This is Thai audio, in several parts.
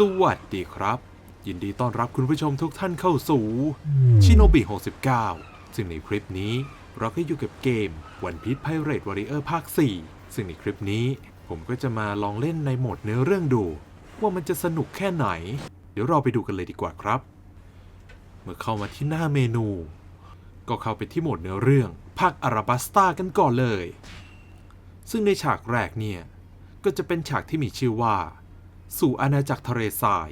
สวัสดีครับ ยินดีต้อนรับคุณผู้ชมทุกท่านเข้าสู่ชิโนบิ 69 ซึ่งในคลิปนี้เราก็อยู่กับเกม One Piece Pirate Warrior ภาค 4 ซึ่งในคลิปนี้ผมก็จะมาลองเล่นในโหมดเนื้อเรื่องดู ว่ามันจะสนุกแค่ไหน เดี๋ยวเราไปดูกันเลยดีกว่าครับ เมื่อเข้ามาที่หน้าเมนู ก็เข้าไปที่โหมดเนื้อเรื่องภาคอาราบัสตากันก่อนเลย ซึ่งในฉากแรกเนี่ยก็จะเป็นฉากที่มีชื่อว่า สู่อาณาจักรทะเลทราย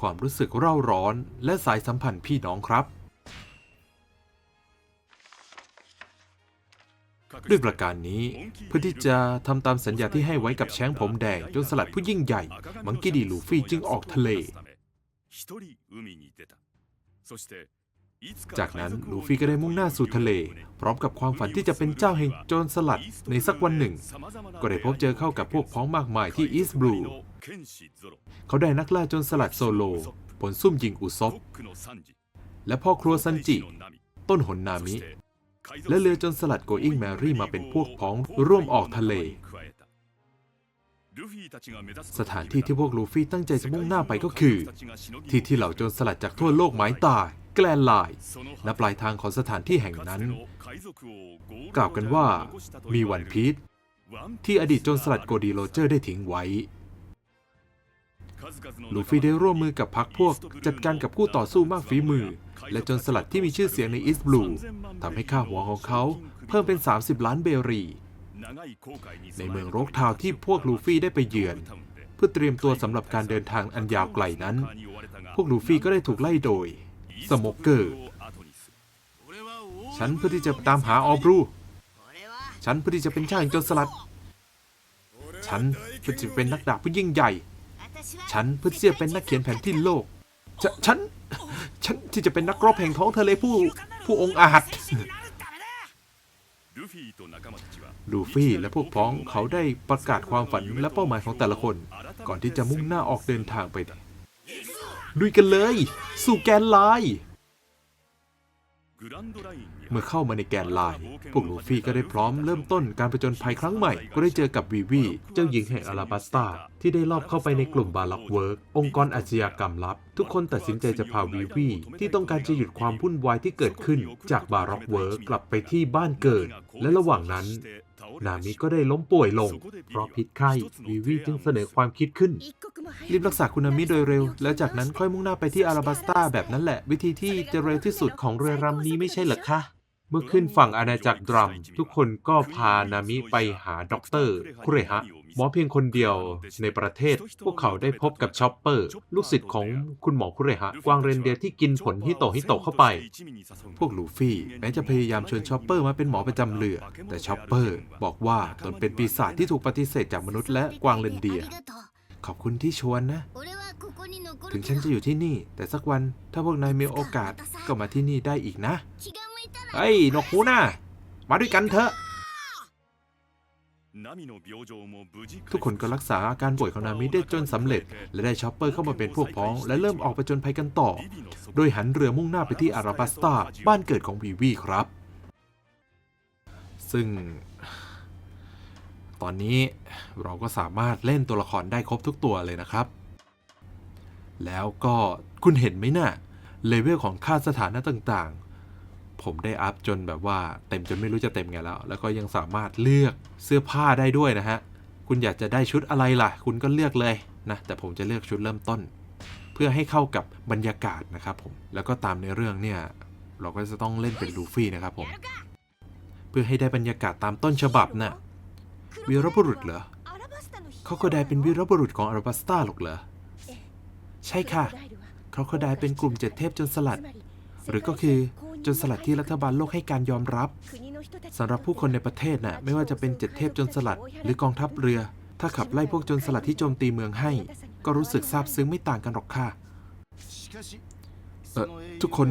ความรู้สึกเร่าร้อนและสายสัมพันธ์พี่น้องครับ ด้วยประการนี้ เพื่อที่จะทำตามสัญญาที่ให้ไว้กับแช้งผมแดงจนสลัดผู้ยิ่งใหญ่ มังกี้ดีลูฟี่จึงออกทะเล จากนั้นลูฟี่ก็ได้มุ่งหน้าสู่ทะเล พร้อมกับความฝันที่จะเป็นเจ้าแห่งโจรสลัดในสักวันหนึ่ง ก็ได้พบเจอเข้ากับพวกพ้องมากมายที่อีสต์บลูเขาได้นักล่าโจรสลัดโซโล ผลซุ่มยิงอุซบและพ่อครัวซันจิ ต้นหนนามิ และเรือโจนสลัดโกอิงแมรี่มาเป็นพวกพ้องร่วมออกทะเล สถานที่ที่พวกลูฟี่ตั้งใจจะมุ่งหน้าไปก็คือ ที่ที่เหล่าโจรสลัดจากทั่วโลกหมายตาย แกลนไลน์และปลายทางของสถานที่แห่งนั้น กล่าวกันว่ามีวันพีชที่อดีตโจรสลัดโกดีโรเจอร์ได้ทิ้งไว้ ลูฟี่ได้ร่วมมือกับพรรคพวก จัดการกับคู่ต่อสู้มากฝีมือ และโจนสลัดที่มีชื่อเสียงในอีสต์บลูทำให้ค่าหัวของเขาเพิ่มเป็น 30 ล้านเบรี ในเมืองโรกทาวน์ที่พวกลูฟี่ได้ไปเยือน เพื่อเตรียมตัวสำหรับการเดินทางอันยาวไกลนั้น พวกลูฟี่ก็ได้ถูกไล่โดย สโมกเกอร์ ฉันเพื่อที่จะตามหาออบรู ฉันเพื่อที่จะเป็นช่างโจรสลัด ฉันเพื่อจะเป็นนักดาบผู้ยิ่งใหญ่ ฉันเพื่อที่จะเป็นนักเขียนแผนที่โลก ฉฉัน ฉันที่จะเป็นนักรบแห่งท้องทะเลผู้ผู้องอาจลูฟี่และพวกพ้องเขาได้ประกาศความฝันและเป้าหมายของแต่ละคน ก่อนที่จะมุ่งหน้าออกเดินทางไป ลุยกันเลย สู่แกนไลน์เมื่อเข้ามาในแกนไลน์พวกลูฟี่ก็ได้พร้อมเริ่มต้นการผจญภัยครั้งใหม่ ก็ได้เจอกับวีวีเจ้าหญิงแห่งอาราบัสตาที่ได้ลอบเข้าไปในกลุ่มบาล็อกเวิร์กองค์กรอาชญากรรมลับ ทุกคนตัดสินใจจะพาวีวีที่ต้องการจะหยุดความวุ่นวายที่เกิดขึ้นจากบาล็อกเวิร์กกลับไปที่บ้านเกิด และระหว่างนั้น นามิก็ได้ล้มป่วยลง เพราะพิษไข้วีวีจึงเสนอความคิดขึ้น รีบรักษาคุณนามิโดยเร็ว แล้วจากนั้นค่อยมุ่งหน้าไปที่อาราบัสตาแบบนั้นแหละ วิธีที่จะเร็วที่สุดของเรือรำนี้ไม่ใช่เหรอคะเมื่อขึ้นฝั่งอาณาจักรดรัม ทุกคนก็พานามิไปหาด็อกเตอร์คุเรฮะ หมอเพียงคนเดียวในประเทศ พวกเขาได้พบกับชอปเปอร์ ลูกศิษย์ของคุณหมอคุเรฮะ กวางเรนเดียที่กินผลฮิโตฮิโตเข้าไป พวกลูฟี่แม้จะพยายามชวนชอปเปอร์มาเป็นหมอประจำเรือ แต่ชอปเปอร์ บอกว่าตนเป็นปีศาจที่ถูกปฏิเสธจากมนุษย์และกวางเรนเดีย ขอบคุณที่ชวนนะ ถึงฉันจะอยู่ที่นี่ แต่สักวันถ้าพวกนายมีโอกาสก็มาที่นี่ได้อีกนะ เฮ้ยนกหูนะมาด้วยกันเถอะ ทุกคนก็รักษาอาการป่วยของนามิได้จนสำเร็จ และได้ชอปเปอร์เข้ามาเป็นพวกพ้อง และเริ่มออกไปจนภัยกันต่อ โดยหันเรือมุ่งหน้าไปที่อาราบัสตาบ้านเกิดของวีวีครับ ซึ่ง ตอนนี้เราก็สามารถเล่นตัวละครได้ครบทุกตัวเลยนะครับ แล้วก็คุณเห็นไหมนะ่ะเลเวลของค่าสถานะต่าง ผมได้อัพจนแบบว่าเต็มจนไม่รู้จะเต็มไงแล้ว แล้วก็ยังสามารถเลือกเสื้อผ้าได้ด้วยนะฮะ คุณอยากจะได้ชุดอะไรล่ะ คุณก็เลือกเลยนะ แต่ผมจะเลือกชุดเริ่มต้น เพื่อให้เข้ากับบรรยากาศนะครับผม แล้วก็ตามในเรื่องเนี่ย เราก็จะต้องเล่นเป็นลูฟี่นะครับผม เพื่อให้ได้บรรยากาศตามต้นฉบับน่ะวีรบุรุษเหรอเขาก็ได้เป็นวีรบุรุษของอาราบัสตาหรอกเหรอ ใช่ค่ะเขาก็ได้เป็นกลุ่มเจ็ดเทพจนสลัด หรือก็คือ จนสลัดที่รัฐบาลโลกให้การยอมรับสำหรับผู้คนในประเทศน่ะไม่ว่าจะเป็นเจ็ดเทพจนสลัด หรือกองทัพเรือ ถ้าขับไล่พวกจนสลัดที่โจมตีเมืองให้ ก็รู้สึกซาบซึ้งไม่ต่างกันหรอกค่ะเออทุกคน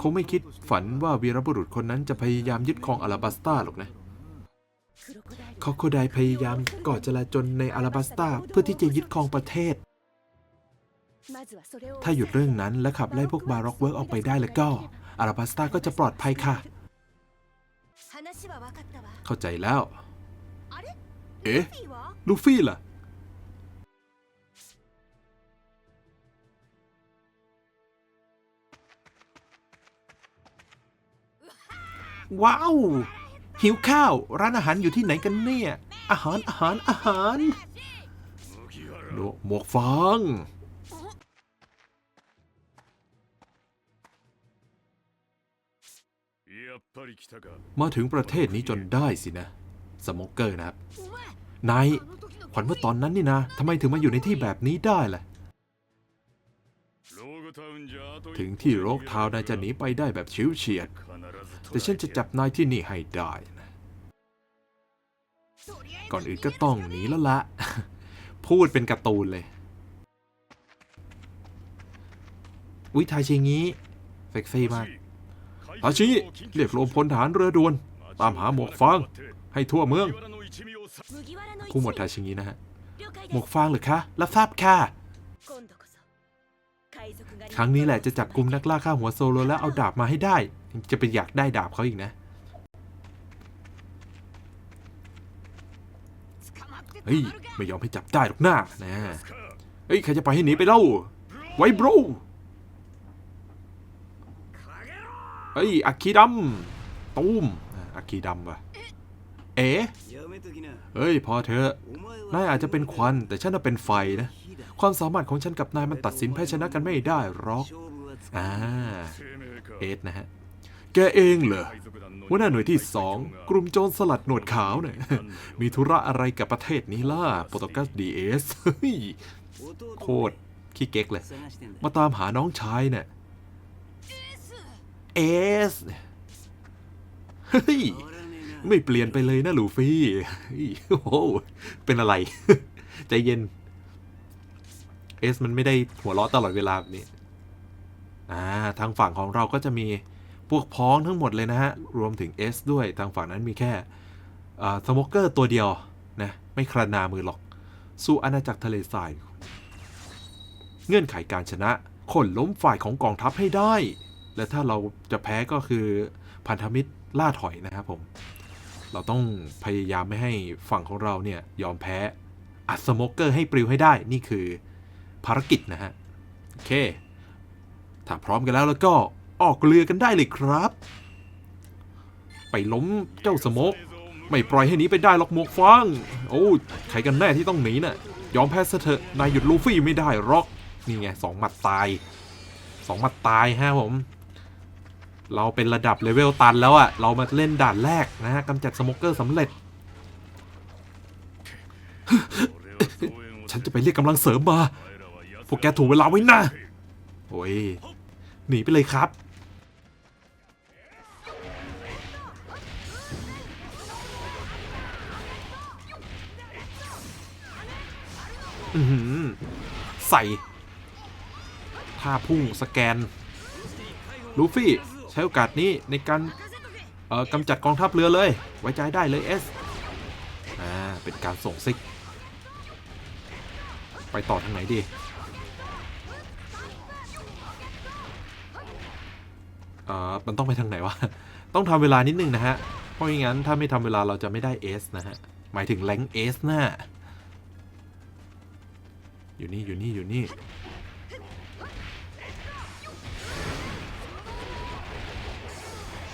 คงไม่คิดฝันว่าวีรบุรุษคนนั้นจะพยายามยึดครองอาราบัสตาหรอกนะเขาโคไดพยายามก่อจลาจลในอาราบัสตาเพื่อที่จะยึดครองประเทศ ถ้าหยุดเรื่องนั้นและขับไล่พวกบาร็อกเวิร์กออกไปได้แล้วก็ อาราบัสตาก็จะปลอดภัยค่ะ เข้าใจแล้ว เอ๊ะ ลูฟี่ล่ะ ว้าว หิวข้าว ร้านอาหารอยู่ที่ไหนกันเนี่ย อาหารอาหารอาหารหมวกฟาง มาถึงประเทศนี้จนได้สินะ สโมกเกอร์นะครับ นาย ขวัญเมื่อตอนนั้นนี่นะทำไมถึงมาอยู่ในที่แบบนี้ได้ล่ะ ถึงที่โรกทาวน์นายจะหนีไปได้แบบชิวเฉียด แต่ฉันจะจับนายที่นี่ให้ได้นะ ก่อนอื่นก็ต้องหนีแล้วละ พูดเป็นการ์ตูนเลยวิทายชิงี้เซ็กซี่มาก ทาชิเรียกรวมพลทหารเรือด่วน ตามหาหมวกฟาง ให้ทั่วเมืองผู้หมวดทาชิงี้นะฮะ หมวกฟางหรือคะรับทราบค่ะ ครั้งนี้แหละจะจับกลุ่มนักล่าฆ่าหัวโซโลแล้วเอาดาบมาให้ได้ จะเป็นอยากได้ดาบเขาอีกนะ เฮ้ย ไม่ยอมให้จับได้หรอกหน้านะ เฮ้ย ใครจะไปให้หนีไปเล่า ไว้บรู เฮ้ยอักคีดำตูมอะคีดำว่ะเอ๋เฮ้ยพอเถอะนายอาจจะเป็นควันแต่ฉันน่ะเป็นไฟนะ ความสามารถของฉันกับนายมันตัดสินแพ้ชนะกันไม่ได้หรอกอ่าเอสนะฮะ แกเองเหรอหัวหน้าหน่วยที่สองกลุ่มโจรสลัดหนวดขาวเนี่ยมีธุระอะไรกับประเทศนี้ล่ะโปรตุเกสดีเอสโคตรขี้เก๊กเลย มาตามหาน้องชายเนี่ย เอสเฮ้ย ไม่เปลี่ยนไปเลยนะลูฟี่โอ้โหเป็นอะไร ใจเย็น เอสมันไม่ได้หัวเราะตลอดเวลาแบบนี้อ่าทางฝั่งของเราก็จะมีพวกพ้องทั้งหมดเลยนะฮะ รวมถึง S ด้วยทางฝั่งนั้นมีแค่สโมเกอร์ตัวเดียวนะ ไม่ครานามือหรอก สู่อาณาจักรทะเลทราย เงื่อนไขการชนะคนล้มฝ่ายของกองทัพให้ได้ และถ้าเราจะแพ้ก็คือพันธมิตรล่าถอยนะครับผม เราต้องพยายามไม่ให้ฝั่งของเราเนี่ยยอมแพ้อัดสโมเกอร์ให้ปลิวให้ได้นี่คือภารกิจนะฮะ โอเค ถ้าพร้อมกันแล้วแล้วก็ออกเรือกันได้เลยครับ ไปล้มเจ้าสโมกไม่ปล่อยให้หนีไปได้หรอกหมวกฟางโอ้ใครกันแน่ที่ต้องหนีน่ะยอมแพ้ซะเถอะนายหยุดลูฟี่ไม่ได้หรอก นี่ไงสองหมัดตายสองหมัดตายฮะผม เราเป็นระดับเลเวลตันแล้วอะเรามาเล่นด่านแรกนะฮะกำจัดสโมเกอร์สำเร็จ ฉันจะไปเรียกกำลังเสริมมา พวกแกถูกเวลาไว้นะโอ้ย หนีไปเลยครับอืใส่ท่าพุ่งสแกน ลูฟี่ ช้โอกาสนี้ในการกำจัดกองทัพเรือเลย ไว้ใจได้เลยเอสอ่าเป็นการส่งซิก ไปต่อทางไหนดีเอ่อมันต้องไปทางไหนวะ ต้องทำเวลานิดนึงนะฮะ เพราะไม่งั้นถ้าไม่ทำเวลาเราจะไม่ได้ S นะฮะ หมายถึงแรงเอสน่ะอยู่นี่อยู่นี่อยู่นี่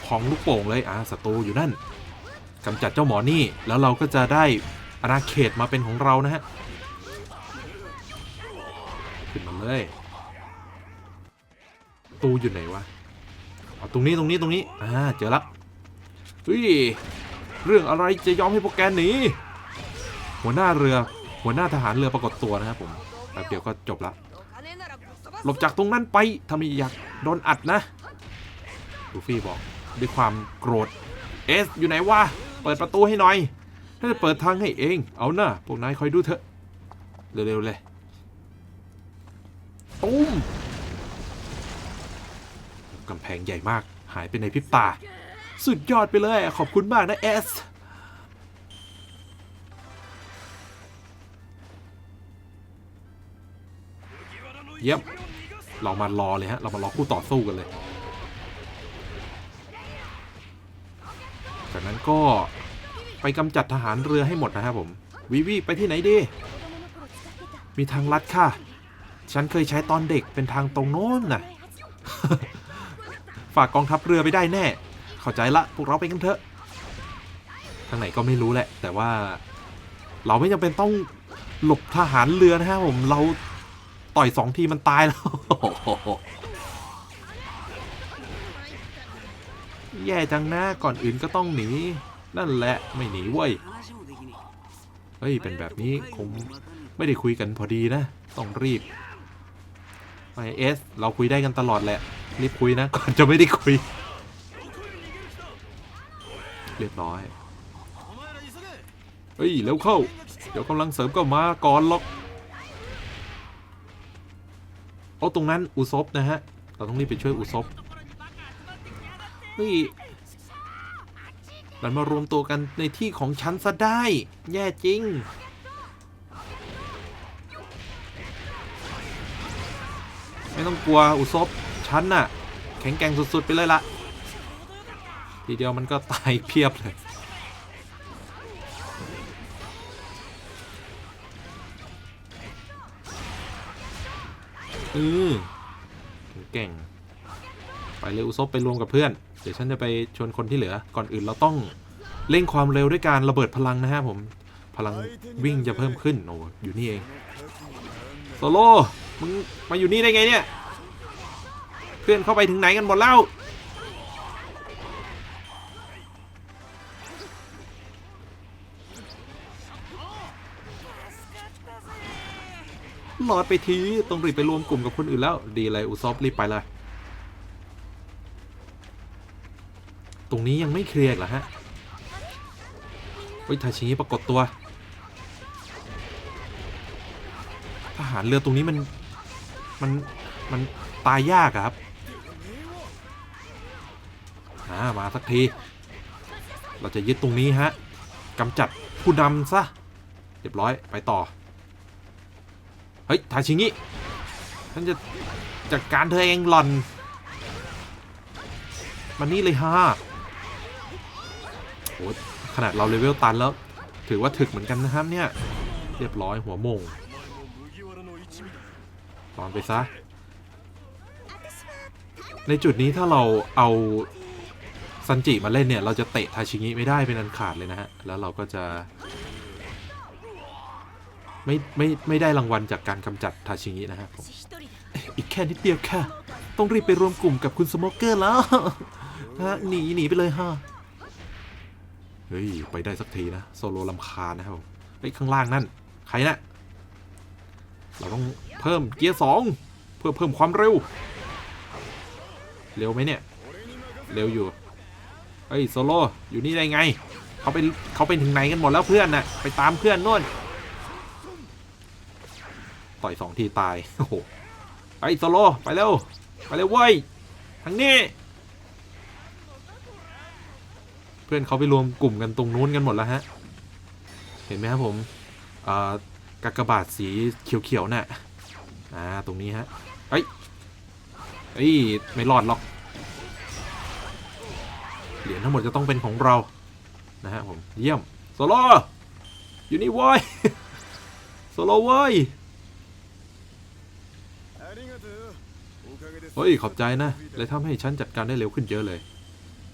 ของลูกโป่งเลยอ่าศัตรูอยู่นั่นกำจัดเจ้าหมอนี่แล้วเราก็จะได้อาณาเขตมาเป็นของเรานะฮะขึ้นมาเลยตูอยู่ไหนวะเอาตรงนี้ตรงนี้ตรงนี้อ่าเจอละเฮ้ยเรื่องอะไรจะยอมให้พวกแกหนีหัวหน้าเรือหัวหน้าทหารเรือปรากฏตัวนะครับผมแป๊บเดียวก็จบละหลบจากตรงนั้นไปถ้าไม่อยากโดนอัดนะลูฟี่บอก ด้วยความโกรธเอสอยู่ไหนวะเปิดประตูให้หน่อยถ้าจะเปิดทางให้เอง เอาหน้าพวกนายคอยดูเถอะ เร็วๆเลยตุ้มกำแพงใหญ่มากหายไปในพริบตา สุดยอดไปเลยขอบคุณมากนะเอสเย็บเรามารอเลยฮะ เรามารอคู่ต่อสู้กันเลย ก็ไปกำจัดทหารเรือให้หมดนะครับผมวิวีไปที่ไหนดี มีทางลัดค่ะ ฉันเคยใช้ตอนเด็กเป็นทางตรงโน้นน่ะฝากกองทัพเรือไปได้แน่ เข้าใจละพวกเราไปกันเถอะ ทางไหนก็ไม่รู้แหละ แต่ว่าเราไม่จำเป็นต้องหลบทหารเรือนะฮะผมเราต่อยสองทีมันตายแล้ว แย่จังนะก่อนอื่นก็ต้องหนี นั่นแหละไม่หนีเว้ย เฮ้ย เป็นแบบนี้คงไม่ได้คุยกันพอดีนะ ต้องรีบไอเอสเราคุยได้กันตลอดแหละ รีบคุยนะ ก่อนจะไม่ได้คุย เรียบร้อย เฮ้ยเร็วเข้า เดี๋ยวกำลังเสริมก็มาก่อนหรอกเอาตรงนั้นอุซบนะฮะ เราต้องรีบไปช่วยอุซบ เฮ้ยมันมารวมตัวกันในที่ของฉันซะได้ แย่จริง ไม่ต้องกลัวอุซบฉันน่ะ แข็งแกร่งสุดๆ ไปเลยละทีเดียวมันก็ตายเพียบเลยเออเก่ง ไปเร็วซบไปรวมกับเพื่อน เดี๋ยวฉันจะไปชวนคนที่เหลือ ก่อนอื่นเราต้องเร่งความเร็วด้วยการระเบิดพลังนะฮะผม พลังวิ่งจะเพิ่มขึ้นโอ้อยู่นี่เองโซโล่มึงมาอยู่นี่ได้ไงเนี่ย เพื่อนเข้าไปถึงไหนกันหมดแล้วรอดไปทีต้องรีบไปรวมกลุ่มกับคนอื่นแล้ว ดีเลยอุซอฟรีบไปเลย รงนี้ยังไม่เคลียร์เหรอฮะเฮ้ยทาชิงิปรากฏตัว ทหารเรือตรงนี้มัน มัน มันตายยากครับามาสักที เราจะยึดตรงนี้ฮะกำจัดผู้นำซะ เรียบร้อยไปต่อ เฮ้ยทาชิงิฉันจะจัดการเธอเองหล่อน มันนี่เลยฮะ โหขนาดเราเลเวลตันแล้ว ถือว่าถึกเหมือนกันนะครับเนี่ย เรียบร้อยหัวมงตอนไปซะ ในจุดนี้ถ้าเราเอาซันจิมาเล่นเนี่ย เราจะเตะทาชิงิไม่ได้เป็นอันขาดเลยนะฮะ แล้วเราก็จะ ไม่ไม่ไม่ได้รางวัลจากการกำจัดทาชิงินะฮะอีกแค่นิดเดียวค่ะ ต้องรีบไปรวมกลุ่มกับคุณสโมเกอร์แล้วฮะหนีหนีไปเลยฮะ เฮ้ย ไปได้สักทีนะ โซโลลำคานะครับผมเฮ้ข้างล่างนั่น ใครนะ เราต้องเพิ่มเกียร์สองเพื่อเพิ่มความเร็ว เร็วไหมเนี่ย เร็วอยู่เฮ้ยโซโลอยู่นี่ได้ไง เขาไปเขาไปถึงไหนกันหมดแล้วเพื่อนน่ะ ไปตามเพื่อนนู่น ต่อยสองทีตาย โอ้โหไอ้โซโลไปเร็ว ไปเร็วเว้ยทางนี้ เพื่อนเขาไปรวมกลุ่มกันตรงนู้นกันหมดแล้วฮะ เห็นไหมครับผมกากบาทสีเขียวๆน่ะอ่าตรงนี้ฮะเฮ้ยเฮ้ยไม่รอดหรอก เหรียญทั้งหมดจะต้องเป็นของเรา นะฮะผมเยี่ยมโซโลอยู่นี่ว้ยโซโลว้ยเฮ้ยขอบใจนะเลยทำให้ฉันจัดการได้เร็วขึ้นเยอะเลย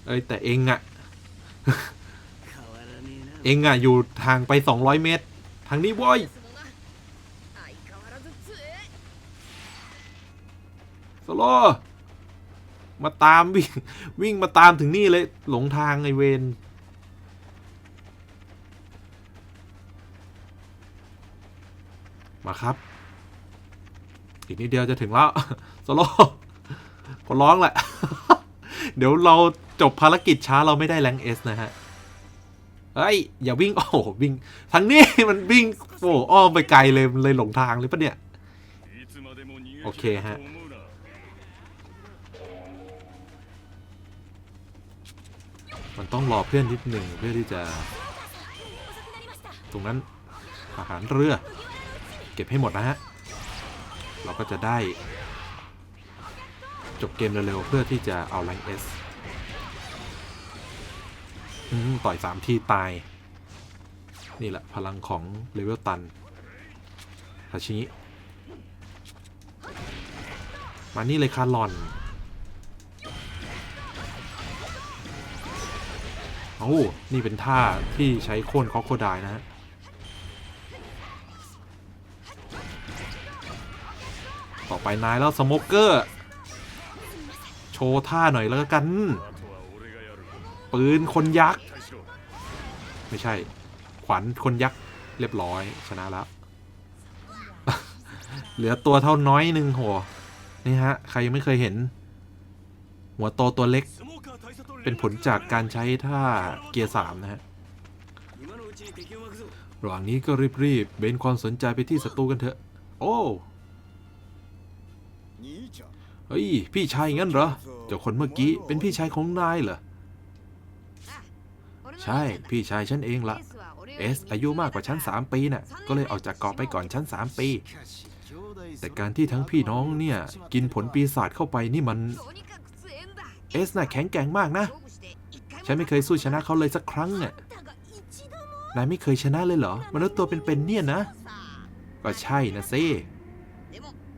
เอ้ยแต่เองอะ เองอะอยู่ทางไปสองร้อยเมตร ทางนี้ว้อยสโลมาตามวิ่งวิ่งมาตามถึงนี่เลยหลงทางไอเวนมาครับ อีกนิดเดียวจะถึงแล้วสโลขอร้องแหละ เดี๋ยวเรา จบภารกิจช้าเราไม่ได้แรงเอสนะฮะเฮ้ยอย่าวิ่งโอ้วิ่งทางนี้มันวิ่งโอ้อ้อมไปไกลเลยเลยหลงทางเลยปะเนี่ย โอเคฮะมันต้องรอเพื่อนนิดหนึ่งเพื่อที่จะ ตรงนั้นทหารเรือ เก็บให้หมดนะฮะ เราก็จะได้ จบเกมเร็วๆเพื่อที่จะเอาแรงเอส ต่อยสามทีตาย นี่แหละพลังของเลเวลตันราชินีมานี่เลยคาร์ลอน โอ้ นี่เป็นท่าที่ใช้โค่นคอโคดายนะะต่อไปนายแล้วสโมกเกอร์ โชว์ท่าหน่อยแล้วกัน ปืนคนยักษ์ ไม่ใช่ ขวัญคนยักษ์ เรียบร้อย ชนะแล้ว เหลือตัวเท่าน้อยหนึ่งหัวนี่ฮะ ใครยังไม่เคยเห็น หัวโตตัวเล็ก เป็นผลจากการใช้ท่าเกียร์สามนะฮะระหว่างนี้ก็รีบๆเบนความสนใจไปที่ศัตรูกันเถอะ โอ้เฮ้ย พี่ชายงั้นเหรอ เจ้าคนเมื่อกี้เป็นพี่ชายของนายเหรอ ใช่ พี่ชายฉันเองละเอสอายุมากกว่าฉัน 3 ปีน่ะ ก็เลยออกจากเกาะไปก่อนฉัน 3 ปี แต่การที่ทั้งพี่น้องเนี่ย กินผลปีศาจเข้าไปนี่มัน เอสน่ะแข็งแกร่งมากนะ ฉันไม่เคยสู้ชนะเขาเลยสักครั้งเนี่ยนายไม่เคยชนะเลยเหรอ มนุษย์ตัวเป็นๆเนี่ยนะ ก็ใช่นะซิ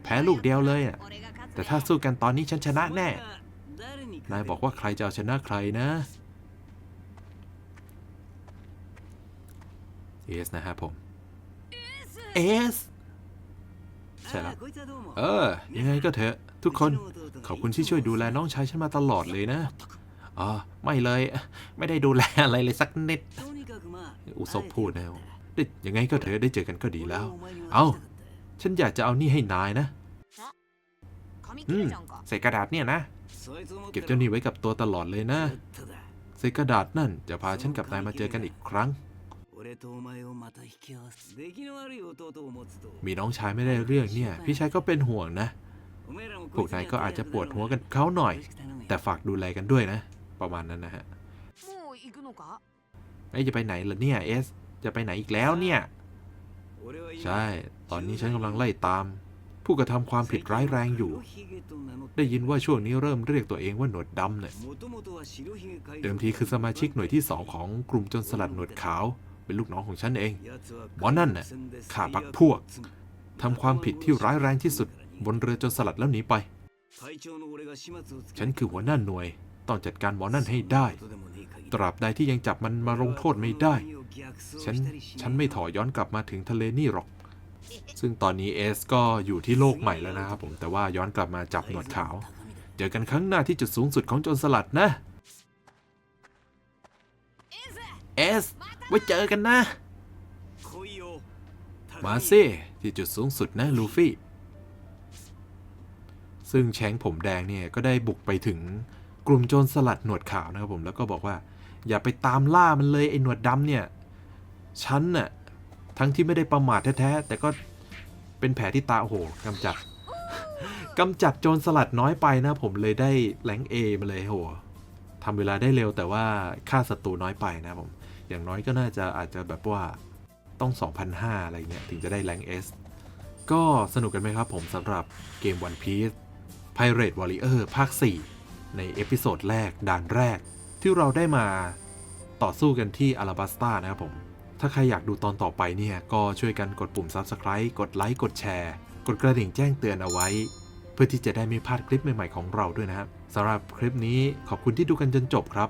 แพ้ลูกเดียวเลยอะ แต่ถ้าสู้กันตอนนี้ฉันชนะแน่ นายบอกว่าใครจะเอาชนะใครนะ เอสนะครับผมสใช่แล้ว เออ ยังไงก็เถอะ ทุกคน ขอบคุณที่ช่วยดูแลน้องชายฉันมาตลอดเลยนะ อ๋อ ไม่เลย ไม่ได้ดูแลอะไรเลยสักนิด อุศบพูดแนวได้ยังไงก็เถอะได้เจอกันก็ดีแล้ว เอาฉันอยากจะเอานี่ให้นายนะ อืม ใส่กระดาษเนี่ยนะ เก็บเจ้านี่ไว้กับตัวตลอดเลยนะ ใส่กระดาษนั่นจะพาฉันกับนายมาเจอกันอีกครั้ง 俺とお前をまた引き合わせ出来の悪い弟を持つと มีน้องชายไม่ได้เรื่องเนี่ย พี่ชายก็เป็นห่วงนะ お前らも พวกนายก็อาจจะปวดหัวกันเขาหน่อย แต่ฝากดูแลกันด้วยนะ ประมาณนั้นนะฮะ もう行くのか ไอ้ยจะไปไหนล่ะเนี่ยเอส จะไปไหนอีกแล้วเนี่ย 俺は今 ใช่ ตอนนี้ฉันกำลังไล่ตาม ผู้กระทำความผิดร้ายแรงอยู่ ได้ยินว่าช่วงนี้เริ่มเรียกตัวเองว่าหนวดดำเนี่ย เดิมทีคือสมาชิกหน่วยที่สองของกลุ่มโจนสลัดหนวดขาว เป็นลูกน้องของฉันเองหมอนั่นน่ะฆ่าพรรคพวกทำความผิดที่ร้ายแรงที่สุด บนเรือโจนสลัดแล้วหนีไป ฉันคือหัวหน้าหน่วย ต้องจัดการหมอนั่นให้ได้ ตราบใดที่ยังจับมันมาลงโทษไม่ได้ ฉัน ฉันไม่ถอย้อนกลับมาถึงทะเลนี่หรอก ซึ่งตอนนี้เอสก็อยู่ที่โลกใหม่แล้วนะครับผม แต่ว่าย้อนกลับมาจับหนวดขาว เจอกันครั้งหน้าที่จุดสูงสุดของโจรสลัดนะ เอสไว้เจอกันนะ มาซิที่จุดสูงสุดนะลูฟี่ ซึ่งแชงผมแดงเนี่ยก็ได้บุกไปถึงกลุ่มโจรสลัดหนวดขาวนะครับผมแล้วก็บอกว่า อย่าไปตามล่ามันเลยไอ้หนวดดำเนี่ยฉันน่ะทั้งที่ไม่ได้ประมาทแท้ๆแต่ก็เป็นแผลที่ตาโอ้โหกำจัดกำจัดโจรสลัดน้อยไปนะ ผมเลยได้แรงเอมาเลยโหทำเวลาได้เร็วแต่ว่าค่าศัตรูน้อยไปนะผม อย่างน้อยก็น่าจะอาจจะแบบว่าต้อง 2,500 อะไรเงี้ยถึงจะได้แรงเอสก็สนุกกันไหมครับผมสำหรับเกม One Piece Pirate Warrior ภาค 4 ในเอพิโซดแรกด่านแรก ที่เราได้มาต่อสู้กันที่อาราบัสตานะครับผม ถ้าใครอยากดูตอนต่อไปเนี่ย ก็ช่วยกันกดปุ่ม Subscribe กดไลค์กดแชร์ กดกระดิ่งแจ้งเตือนเอาไว้ เพื่อที่จะได้ไม่พลาดคลิปใหม่ๆของเราด้วยนะครับสำหรับคลิปนี้ขอบคุณที่ดูกันจนจบครับ